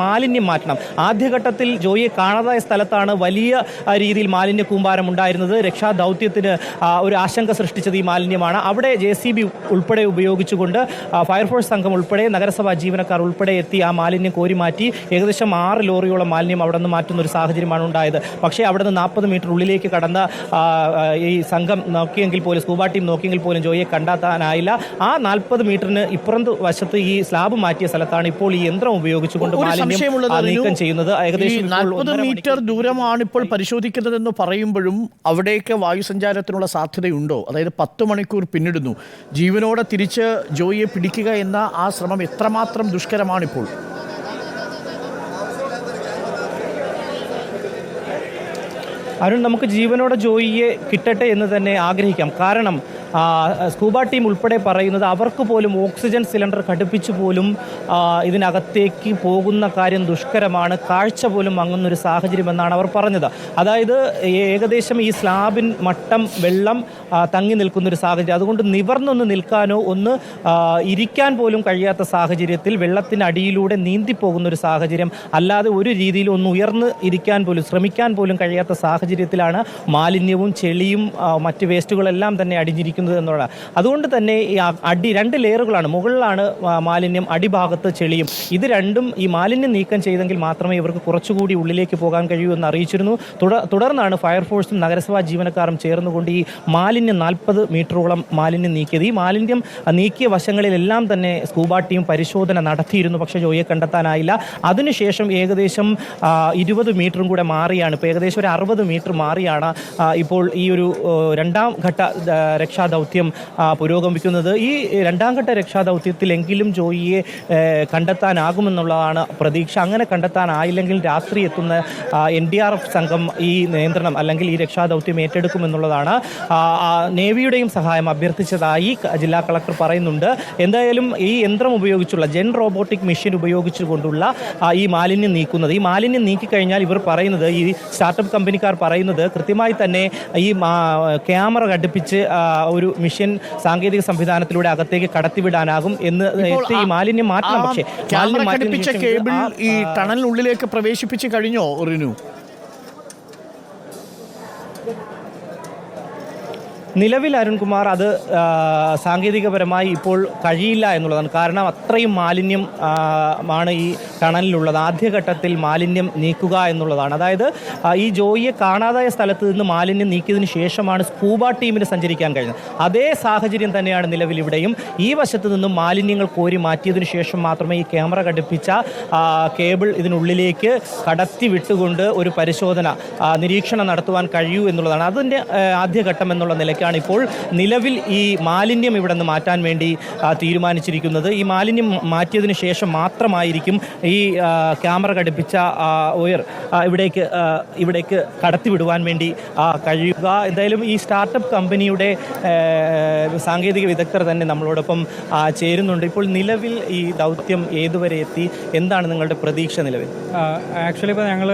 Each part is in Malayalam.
മാലിന്യം മാറ്റണം. ആദ്യഘട്ടത്തിൽ ജോയിയെ കാണാതായ സ്ഥലത്താണ് വലിയ രീതിയിൽ മാലിന്യ കൂമ്പാരം ഉണ്ടായിരുന്നത്. രക്ഷാ ദൗത്യത്തിന് ഒരു ആശങ്ക സൃഷ്ടിച്ചത് ഈ മാലിന്യമാണ്. അവിടെ ജെ സി ബി ഉൾപ്പെടെ ഉപയോഗിച്ചുകൊണ്ട് ഫയർഫോഴ്സ് സംഘം ഉൾപ്പെടെ നഗരസഭാ ജീവനക്കാർ ഉൾപ്പെടെ എത്തി ആ മാലിന്യം കോരി മാറ്റി ഏകദേശം ആറ് ലോറിയോളം മാലിന്യം അവിടെ നിന്ന് മാറ്റുന്ന ഒരു സാഹചര്യമാണ് ഉണ്ടായത്. പക്ഷേ അവിടെ നിന്ന് നാൽപ്പത് മീറ്റർ ഉള്ളിലേക്ക് കടന്ന ഈ സംഘം നോക്കിയെങ്കിൽ പോലും സ്കൂബ ടീം നോക്കിയെങ്കിൽ പോലും ജോയിയെ കണ്ടെത്താനായില്ല. ആ നാൽപ്പത് മീറ്ററിന് ഇപ്പുറത്ത് വശത്ത് ഈ സ്ലാബ് മാറ്റിയ സ്ഥലത്താണ് ഇപ്പോൾ ഈ യന്ത്രം ഉപയോഗിച്ചുകൊണ്ട് മാലിന്യം ചെയ്യുന്നത് ഏകദേശം നാൽപ്പത് മീറ്റർ ദൂരമാണ് ഇപ്പോൾ പരിശോധിക്കുന്നതെന്ന് പറയുമ്പോഴും അവിടേക്ക് വായുസഞ്ചാരത്തിനുള്ള സാധ്യതയുണ്ടോ? അതായത് പത്ത് മണിക്കൂർ പിന്നിടുന്നു. ജീവനോടെ തിരിച്ച് ജോയിയെ പിടിക്കുക എന്ന ആ ശ്രമം എത്രമാത്രം ദുഷ്കരമാണിപ്പോൾ? അരുൺ നമുക്ക് ജീവനോടെ ജോയിയെ കിട്ടട്ടെ എന്ന് തന്നെ ആഗ്രഹിക്കാം. കാരണം സ്കൂബ ടീം ഉൾപ്പെടെ പറയുന്നത് അവർക്ക് പോലും ഓക്സിജൻ സിലിണ്ടർ ഘടിപ്പിച്ചു പോലും ഇതിനകത്തേക്ക് പോകുന്ന കാര്യം ദുഷ്കരമാണ്. കാഴ്ച പോലും മങ്ങുന്നൊരു സാഹചര്യമെന്നാണ് അവർ പറഞ്ഞത്. അതായത് ഏകദേശം ഈ സ്ലാബിൻ മട്ടം വെള്ളം തങ്ങി നിൽക്കുന്നൊരു സാഹചര്യം. അതുകൊണ്ട് നിവർന്നൊന്ന് നിൽക്കാനോ ഒന്ന് ഇരിക്കാൻ പോലും കഴിയാത്ത സാഹചര്യത്തിൽ വെള്ളത്തിനടിയിലൂടെ നീന്തിപ്പോകുന്ന ഒരു സാഹചര്യം. അല്ലാതെ ഒരു രീതിയിലും ഒന്ന് ഉയർന്ന് ഇരിക്കാൻ പോലും ശ്രമിക്കാൻ പോലും കഴിയാത്ത സാഹചര്യത്തിലാണ് മാലിന്യവും ചെളിയും മറ്റ് വേസ്റ്റുകളെല്ലാം തന്നെ അടിഞ്ഞിരിക്കുന്നത് എന്നുള്ളതാണ്. അതുകൊണ്ട് തന്നെ ഈ അടി രണ്ട് ലെയറുകളാണ്. മുകളിലാണ് മാലിന്യം അടിഭാഗത്ത് ചെളിയും. ഇത് രണ്ടും ഈ മാലിന്യം നീക്കം ചെയ്തെങ്കിൽ മാത്രമേ ഇവർക്ക് കുറച്ചുകൂടി ഉള്ളിലേക്ക് പോകാൻ കഴിയൂ എന്ന് അറിയിച്ചിരുന്നു. തുട- തുടർന്നാണ് ഫയർഫോഴ്സും നഗരസഭാ ജീവനക്കാരും ചേർന്നുകൊണ്ട് ഈ മാലിന്യം നാൽപ്പത് മീറ്ററോളം മാലിന്യം നീക്കിയത്. ഈ മാലിന്യം നീക്കിയ വശങ്ങളിലെല്ലാം തന്നെ സ്കൂബ ടീം പരിശോധന നടത്തിയിരുന്നു. പക്ഷേ ജോയിയെ കണ്ടെത്താനായില്ല. അതിനുശേഷം ഏകദേശം ഇരുപത് മീറ്ററും കൂടെ മാറിയാണ്. ഇപ്പോൾ ഏകദേശം ഒരു അറുപത് മീറ്റർ മാറിയാണ് ഇപ്പോൾ ഈ ഒരു രണ്ടാം ഘട്ട രക്ഷാദൗത്യം പുരോഗമിക്കുന്നത്. ഈ രണ്ടാം ഘട്ട രക്ഷാദൗത്യത്തിലെങ്കിലും ജോയിയെ കണ്ടെത്താനാകുമെന്നുള്ളതാണ് പ്രതീക്ഷ. അങ്ങനെ കണ്ടെത്താനായില്ലെങ്കിൽ രാത്രി എത്തുന്ന എൻ ഡി ആർ എഫ് സംഘം ഈ നിയന്ത്രണം അല്ലെങ്കിൽ ഈ രക്ഷാദൗത്യം ഏറ്റെടുക്കുമെന്നുള്ളതാണ്. നേവിയുടെയും സഹായം അഭ്യർത്ഥിച്ചതായി ജില്ലാ കളക്ടർ പറയുന്നുണ്ട്. എന്തായാലും ഈ യന്ത്രം ഉപയോഗിച്ചുള്ള ജെൻ റോബോട്ടിക് മെഷീൻ ഉപയോഗിച്ചുകൊണ്ടുള്ള ഈ മാലിന്യം നീക്കുന്നത്. ഈ മാലിന്യം നീക്കിക്കഴിഞ്ഞാൽ ഇവർ പറയുന്നത് ഈ സ്റ്റാർട്ടപ്പ് കമ്പനിക്കാർ പറയുന്നത് കൃത്യമായി തന്നെ ഈ ക്യാമറ ഘടിപ്പിച്ച് ഒരു മിഷൻ സാങ്കേതിക സംവിധാനത്തിലൂടെ അകത്തേക്ക് കടത്തിവിടാനാകും എന്ന് ഈ മാലിന്യം മാറ്റണം. പക്ഷേ മാലിന്യം ഈ ടണലിനുള്ളിലേക്ക് പ്രവേശിപ്പിച്ച് കഴിഞ്ഞോ റിനു? നിലവിൽ അരുൺകുമാർ അത് സാങ്കേതികപരമായി ഇപ്പോൾ കഴിയില്ല എന്നുള്ളതാണ്. കാരണം അത്രയും മാലിന്യം ആണ് ഈ ടണലിലുള്ളത്. ആദ്യഘട്ടത്തിൽ മാലിന്യം നീക്കുക എന്നുള്ളതാണ്. അതായത് ഈ ജോയിയെ കാണാതായ സ്ഥലത്ത് നിന്ന് മാലിന്യം നീക്കിയതിന് ശേഷമാണ് സ്കൂബ ടീമിന് സഞ്ചരിക്കാൻ കഴിഞ്ഞത്. അതേ സാഹചര്യം തന്നെയാണ് നിലവിൽ ഇവിടെയും. ഈ വശത്ത് നിന്നും മാലിന്യങ്ങൾ കോരി മാറ്റിയതിന് ശേഷം മാത്രമേ ഈ ക്യാമറ ഘടിപ്പിച്ച കേബിൾ ഇതിനുള്ളിലേക്ക് കടത്തി വിട്ടുകൊണ്ട് ഒരു പരിശോധന നിരീക്ഷണം നടത്തുവാൻ കഴിയൂ എന്നുള്ളതാണ്. അതിന്റെ ആദ്യഘട്ടം എന്നുള്ള നിലയ്ക്കാണ് ഇപ്പോൾ നിലവിൽ ഈ മാലിന്യം ഇവിടെ നിന്ന് മാറ്റാൻ വേണ്ടി തീരുമാനിച്ചിരിക്കുന്നത്. ഈ മാലിന്യം മാറ്റിയതിന് ശേഷം മാത്രമായിരിക്കും ഈ ക്യാമറ ഘടിപ്പിച്ച ഒയർ ഇവിടേക്ക് ഇവിടേക്ക് കടത്തിവിടുവാൻ വേണ്ടി കഴിയുക. എന്തായാലും ഈ സ്റ്റാർട്ടപ്പ് കമ്പനിയുടെ സാങ്കേതിക വിദഗ്ധർ തന്നെ നമ്മളോടൊപ്പം ചേരുന്നുണ്ട്. ഇപ്പോൾ നിലവിൽ ഈ ദൗത്യം ഏതുവരെ എത്തി? എന്താണ് നിങ്ങളുടെ പ്രതീക്ഷ നിലവിൽ? ആക്ച്വലി ഇപ്പോൾ ഞങ്ങൾ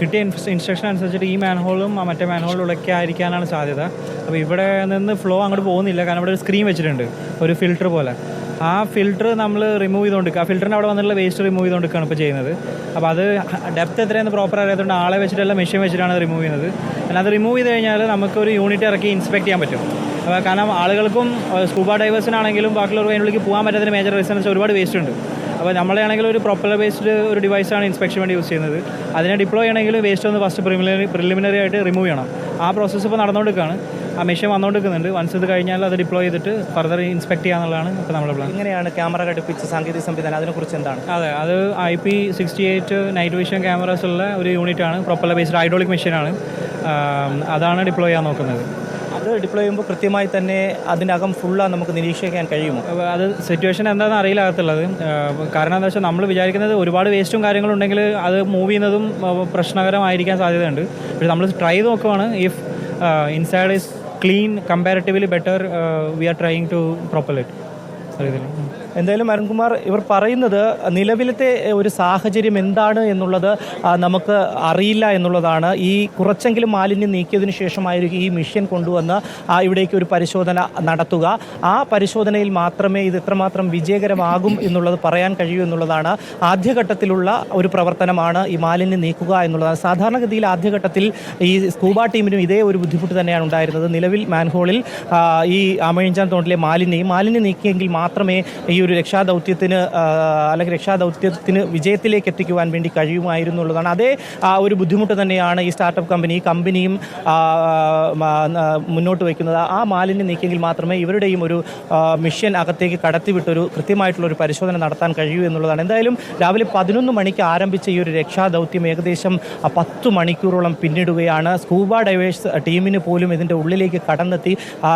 കിട്ടിയ ഇൻസ്ട്രക്ഷൻ അനുസരിച്ചിട്ട് ഈ മാൻഹോളും മറ്റേ മാൻഹോളിലൊക്കെ ആയിരിക്കാനാണ് സാധ്യത. അപ്പോൾ ഇവിടെ നിന്ന് ഫ്ലോ അങ്ങോട്ട് പോകുന്നില്ല. കാരണം ഇവിടെ ഒരു സ്ക്രീൻ വെച്ചിട്ടുണ്ട്. ഒരു ഫിൽറ്റർ പോലെ. ആ ഫിൽറ്റർ നമ്മൾ റിമൂവ് ചെയ്തുകൊണ്ടിരിക്കുക ആ ഫിൽറ്ററിന്റെ അവിടെ വന്നിട്ടുള്ള വേസ്റ്റ് റിമൂവ് ചെയ്തുകൊണ്ടിരിക്കുകയാണ് ഇപ്പോൾ ചെയ്യുന്നത്. അപ്പോൾ അത് ഡെപ്ത് എത്രയെന്ന് പ്രോപ്പർ അറിയാത്തതുകൊണ്ട് ആളെ വെച്ചിട്ടല്ല മെഷീൻ വെച്ചിട്ടാണ് റിമൂവ് ചെയ്യുന്നത്. കാരണം അത് റിമൂവ് ചെയ്ത് കഴിഞ്ഞാൽ നമുക്ക് ഒരു യൂണിറ്റ് ഇറക്കി ഇൻസ്പെക്ട് ചെയ്യാൻ പറ്റും. അപ്പോൾ കാരണം ആളുകൾക്കും സ്കൂബ ഡൈവേഴ്സിനാണെങ്കിലും ബാക്കിയുള്ളവർ അതിനുള്ളിലേക്ക് പോകാൻ പറ്റാത്തതിന് മേജർ റീസൺസ് ഒരുപാട് വേസ്റ്റ് ഉണ്ട്. അപ്പോൾ നമ്മളെ ആണെങ്കിൽ ഒരു പ്രോപ്പർ ബേസ്ഡ് ഒരു ഡിവൈസാണ് ഇൻസ്പെക്ഷൻ വേണ്ടി യൂസ് ചെയ്യുന്നത്. അതിനെ ഡിപ്ലോയ് ചെയ്യണമെങ്കിൽ വേസ്റ്റ് ഒന്ന് ഫസ്റ്റ് പ്രിലിമിനറി പ്രിലിമിനറി ആയിട്ട് റിമൂവ് ചെയ്യണം. ആ പ്രോസസ്സ് ഇപ്പോൾ നടന്നുകൊണ്ടിരിക്കുകയാണ് ആ മെഷീൻ വന്നുകൊണ്ടിരിക്കുന്നുണ്ട് വൺസ് ഇത് കഴിഞ്ഞാൽ അത് ഡിപ്ലോയ് ചെയ്തിട്ട് ഫർദർ ഇൻസ്പെക്ട് ചെയ്യാന്നുള്ളതാണ് ഇപ്പോൾ നമ്മുടെ പ്ലാൻ എങ്ങനെയാണ് ക്യാമറ ഘടിപ്പിച്ച സാങ്കേതിക സംവിധാനം? അതിനെക്കുറിച്ച് എന്താണ്? അതെ അത് I P sixty eight night vision cameras ഉള്ള ഒരു യൂണിറ്റാണ് പ്രൊപ്പലർ ബേസ്ഡ് ഹൈഡ്രോളിക് മെഷീനാണ് അതാണ് ഡിപ്ലോയ് ചെയ്യാൻ നോക്കുന്നത്. അത് ഡിപ്ലോയ് ചെയ്യുമ്പോൾ കൃത്യമായി തന്നെ അതിനകം ഫുള്ളാണ് നമുക്ക് നിരീക്ഷിക്കാൻ കഴിയുമോ? അത് സിറ്റുവേഷൻ എന്താണെന്ന് അറിയില്ലാത്തുള്ളത് കാരണം എന്താ വെച്ചാൽ നമ്മൾ വിചാരിക്കുന്നത് ഒരുപാട് വേസ്റ്റും കാര്യങ്ങളും ഉണ്ടെങ്കിൽ അത് മൂവ് ചെയ്യുന്നതും പ്രശ്നകരമായിരിക്കാൻ സാധ്യതയുണ്ട്. പക്ഷെ നമ്മൾ ട്രൈ നോക്കുവാണ്. If inside clean, comparatively better, uh, we are trying to propel it. Sorry, എന്തായാലും അരുൺകുമാർ ഇവർ പറയുന്നത് നിലവിലത്തെ ഒരു സാഹചര്യം എന്താണ് എന്നുള്ളത് നമുക്ക് അറിയില്ല എന്നുള്ളതാണ്. ഈ കുറച്ചെങ്കിലും മാലിന്യം നീക്കിയതിനു ശേഷമായിരിക്കും ഈ മിഷ്യൻ കൊണ്ടുവന്ന് ഇവിടേക്ക് ഒരു പരിശോധന നടത്തുക. ആ പരിശോധനയിൽ മാത്രമേ ഇത് എത്രമാത്രം വിജയകരമാകും എന്നുള്ളത് പറയാൻ കഴിയൂ എന്നുള്ളതാണ് ആദ്യഘട്ടത്തിലുള്ള ഒരു പ്രവർത്തനമാണ് ഈ മാലിന്യം നീക്കുക എന്നുള്ളതാണ്. സാധാരണഗതിയിൽ ആദ്യഘട്ടത്തിൽ ഈ സ്കൂബ ടീമിനും ഇതേ ഒരു ബുദ്ധിമുട്ട് തന്നെയാണ് ഉണ്ടായിരുന്നത്. നിലവിൽ മാൻഹോളിൽ ഈ അമഴിഞ്ചാൻ തോണ്ടിലെ മാലിന്യം മാലിന്യം നീക്കിയെങ്കിൽ മാത്രമേ ഈ ഒരു രക്ഷാദൗത്യത്തിന് ആ, അല്ലെങ്കിൽ രക്ഷാദൗത്യത്തിന് വിജയത്തിലേക്ക് എത്തിക്കുവാൻ വേണ്ടി കഴിയുമായിരുന്നു എന്നുള്ളതാണ്. അതേ ആ, ഒരു ബുദ്ധിമുട്ട് തന്നെയാണ് ഈ സ്റ്റാർട്ടപ്പ് കമ്പനി കമ്പനിയും ആ, ആ, ആ, മുന്നോട്ട് വയ്ക്കുന്നത്. ആ മാലിന്യം നീക്കിയെങ്കിൽ മാത്രമേ ഇവരുടെയും ഒരു ആ, മിഷൻ അകത്തേക്ക് കടത്തിവിട്ടൊരു കൃത്യമായിട്ടുള്ള ഒരു പരിശോധന നടത്താൻ കഴിയൂ എന്നുള്ളതാണ്. എന്തായാലും രാവിലെ പതിനൊന്ന് മണിക്ക് ആരംഭിച്ച ഈ ഒരു രക്ഷാദൗത്യം ഏകദേശം ആ, പത്ത് മണിക്കൂറോളം പിന്നിടുകയാണ്. സ്കൂബ ഡൈവേഴ്സ് ടീമിന് പോലും ഇതിന്റെ ഉള്ളിലേക്ക് കടന്നെത്തി ആ,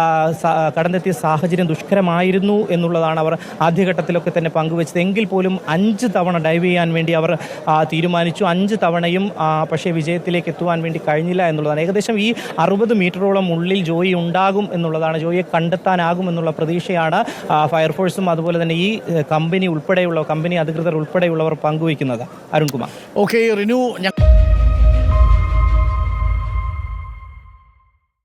കടന്നെത്തിയ സാഹചര്യം ദുഷ്കരമായിരുന്നു എന്നുള്ളതാണ് അവർ ആദ്യഘട്ടത്തിലൊക്കെ തന്നെ പങ്കുവച്ചത്. എങ്കിൽ പോലും അഞ്ച് തവണ ഡൈവ് ചെയ്യാൻ വേണ്ടി അവർ തീരുമാനിച്ചു. അഞ്ച് തവണയും പക്ഷേ വിജയത്തിലേക്ക് എത്തുവാൻ വേണ്ടി കഴിഞ്ഞില്ല എന്നുള്ളതാണ്. ഏകദേശം ഈ അറുപത് മീറ്ററോളം ഉള്ളിൽ ജോയി ഉണ്ടാകും എന്നുള്ളതാണ്. ജോയിയെ കണ്ടെത്താനാകും എന്നുള്ള പ്രതീക്ഷയാണ് ഫയർഫോഴ്സും അതുപോലെ തന്നെ ഈ കമ്പനി ഉൾപ്പെടെയുള്ള കമ്പനി അധികൃതർ ഉൾപ്പെടെയുള്ളവർ പങ്കുവയ്ക്കുന്നത്. അരുൺകുമാർ. ഓക്കെ റിനു ഞ-